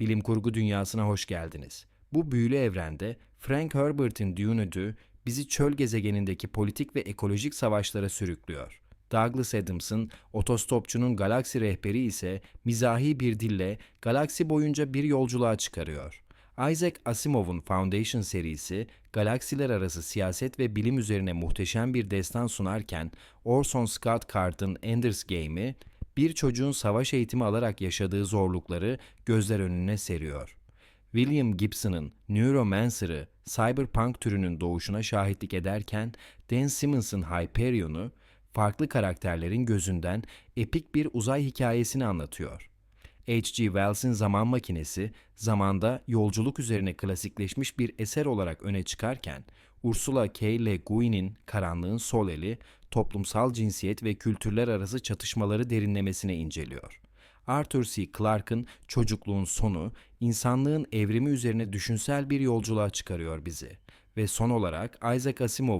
bilim kurgu dünyasına hoş geldiniz. Bu büyülü evrende Frank Herbert'in Dune'ü bizi çöl gezegenindeki politik ve ekolojik savaşlara sürüklüyor. Douglas Adams'ın otostopçunun galaksi rehberi ise mizahi bir dille galaksi boyunca bir yolculuğa çıkarıyor. Isaac Asimov'un Foundation serisi galaksiler arası siyaset ve bilim üzerine muhteşem bir destan sunarken Orson Scott Card'ın Ender's Game'i bir çocuğun savaş eğitimi alarak yaşadığı zorlukları gözler önüne seriyor. William Gibson'ın Neuromancer'ı cyberpunk türünün doğuşuna şahitlik ederken Dan Simmons'ın Hyperion'u farklı karakterlerin gözünden epik bir uzay hikayesini anlatıyor. H.G. Wells'in Zaman Makinesi, zamanda yolculuk üzerine klasikleşmiş bir eser olarak öne çıkarken, Ursula K. Le Guin'in Karanlığın Sol Eli, toplumsal cinsiyet ve kültürler arası çatışmaları derinlemesine inceliyor. Arthur C. Clarke'ın Çocukluğun Sonu, insanlığın evrimi üzerine düşünsel bir yolculuğa çıkarıyor bizi. Ve son olarak Isaac Asimov